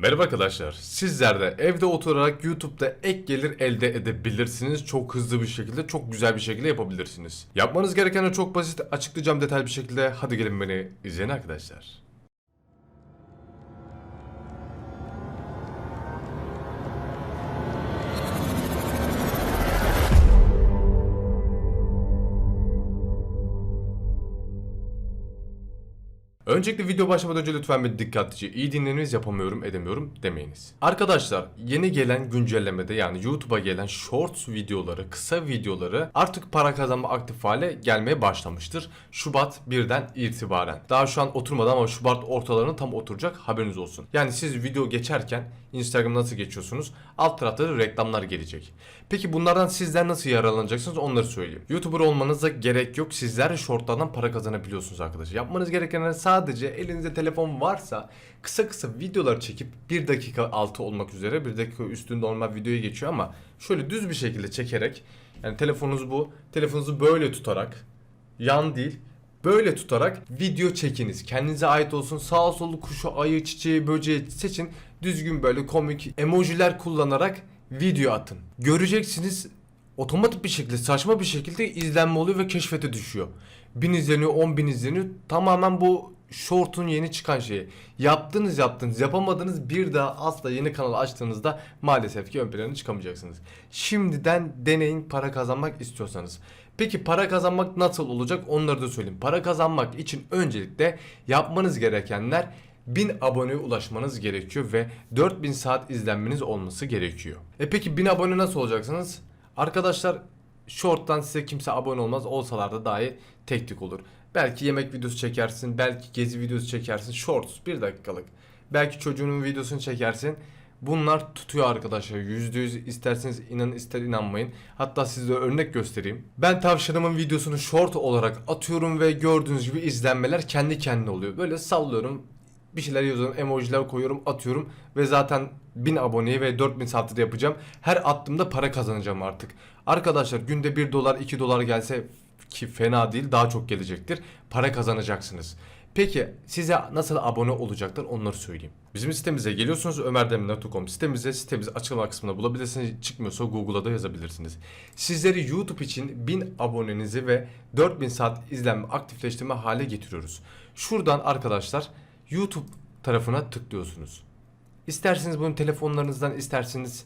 Merhaba arkadaşlar. Sizler de evde oturarak YouTube'da ek gelir elde edebilirsiniz. Çok hızlı bir şekilde, çok güzel bir şekilde yapabilirsiniz. Yapmanız gereken de çok basit. Açıklayacağım detaylı bir şekilde. Hadi gelin beni izleyin arkadaşlar. Öncelikle video başlamadan önce lütfen bir dikkatlice iyi dinleniniz yapamıyorum edemiyorum demeyiniz. Arkadaşlar yeni gelen güncellemede yani YouTube'a gelen shorts videoları, kısa videoları artık para kazanma aktif hale gelmeye başlamıştır. Şubat 1'den itibaren. Daha şu an oturmadan ama Şubat ortalarına tam oturacak haberiniz olsun. Yani siz video geçerken Instagram nasıl geçiyorsunuz? Alt tarafta da reklamlar gelecek. Peki bunlardan sizler nasıl yararlanacaksınız onları söyleyeyim. YouTuber olmanıza gerek yok. Sizler shortlardan para kazanabiliyorsunuz arkadaşlar. Yapmanız gereken sadece elinizde telefon varsa kısa kısa videolar çekip 1 dakika altı olmak üzere 1 dakika üstünde normal videoya geçiyor ama şöyle düz bir şekilde çekerek yani telefonunuz bu. Telefonunuzu böyle tutarak yan değil Böyle tutarak video çekiniz. Kendinize ait olsun. Sağ solu kuşu, ayı, çiçeği, böceği seçin. Düzgün böyle komik emojiler kullanarak video atın. Göreceksiniz otomatik bir şekilde saçma bir şekilde izlenme oluyor ve keşfete düşüyor. 1000 izleniyor 10 bin izleniyor. Tamamen bu short'un yeni çıkan şeyi. Yaptınız yaptınız yapamadınız bir daha asla yeni kanal açtığınızda maalesef ki ön plana çıkamayacaksınız. Şimdiden deneyin para kazanmak istiyorsanız. Peki para kazanmak nasıl olacak onları da söyleyeyim. Para kazanmak için öncelikle yapmanız gerekenler 1000 aboneye ulaşmanız gerekiyor ve 4000 saat izlenmeniz olması gerekiyor. E peki 1000 abone nasıl olacaksınız? Arkadaşlar Short'tan size kimse abone olmaz olsalar da dahi tek tık olur. Belki yemek videosu çekersin, belki gezi videosu çekersin. Shorts 1 dakikalık. Belki çocuğunun videosunu çekersin. Bunlar tutuyor arkadaşlar. %100 isterseniz inanın ister inanmayın. Hatta size örnek göstereyim. Ben tavşanımın videosunu short olarak atıyorum ve gördüğünüz gibi izlenmeler kendi kendine oluyor. Böyle sallıyorum bir şeyler yazıyorum, emojiler koyuyorum, atıyorum ve zaten 1000 aboneye ve 4000 saatte yapacağım. Her attığımda para kazanacağım artık. Arkadaşlar günde 1 dolar 2 dolar gelse ki fena değil daha çok gelecektir. Para kazanacaksınız. Peki size nasıl abone olacaklar onları söyleyeyim. Bizim sitemize geliyorsunuz ömerdemir.com sitemize sitemizi açıklama kısmında bulabilirsiniz. Çıkmıyorsa Google'a da yazabilirsiniz. Sizleri YouTube için 1000 abonenizi ve 4000 saat izlenme aktifleştirme hale getiriyoruz. Şuradan arkadaşlar YouTube tarafına tıklıyorsunuz. İsterseniz bunu telefonlarınızdan isterseniz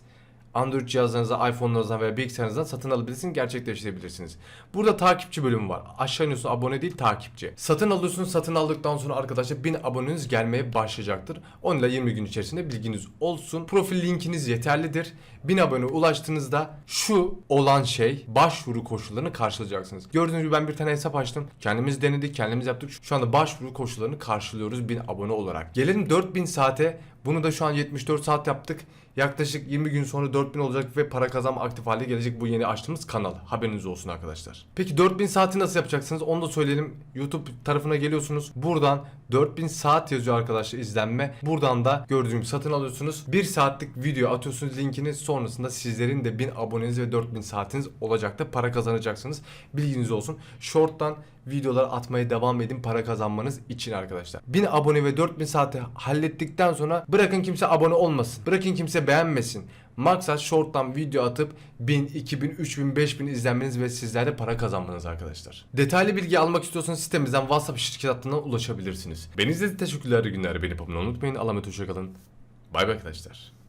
Android cihazlarınızdan, iPhone'larınızdan veya bilgisayarınızdan satın alabilirsiniz, gerçekleştirebilirsiniz. Burada takipçi bölümü var. Aşağı iniyorsun abone değil takipçi. Satın alıyorsunuz, satın aldıktan sonra arkadaşlar 1000 aboneniz gelmeye başlayacaktır. 10 ile 20 gün içerisinde bilginiz olsun. Profil linkiniz yeterlidir. 1000 abone ulaştığınızda şu olan şey başvuru koşullarını karşılayacaksınız. Gördüğünüz gibi ben bir tane hesap açtım. Kendimiz denedik, kendimiz yaptık. Şu anda başvuru koşullarını karşılıyoruz 1000 abone olarak. Gelelim 4000 saate. Bunu da şu an 74 saat yaptık. Yaklaşık 20 gün sonra 4000 olacak ve para kazanma aktif hale gelecek bu yeni açtığımız kanal. Haberiniz olsun arkadaşlar. Peki 4000 saati nasıl yapacaksınız? Onu da söyleyelim. YouTube tarafına geliyorsunuz. Buradan 4000 saat yazıyor arkadaşlar izlenme. Buradan da gördüğünüz satın alıyorsunuz. 1 saatlik video atıyorsunuz linkini. Sonrasında sizlerin de 1000 aboneniz ve 4000 saatiniz olacak da para kazanacaksınız. Bilginiz olsun. Short'tan videolar atmaya devam edin para kazanmanız için arkadaşlar. 1000 abone ve 4000 saati hallettikten sonra bırakın kimse abone olmasın. Bırakın kimse beğenmesin. Maksat short'tan video atıp 1000, 2000, 3000, 5000 izlenmeniz ve sizlere para kazanmanız arkadaşlar. Detaylı bilgi almak istiyorsanız sitemizden WhatsApp şirket hattından ulaşabilirsiniz. Beni izlediğiniz teşekkürler günler. Beni yapmayı unutmayın. Allah'a emanet hoşçakalın. Bay bay arkadaşlar.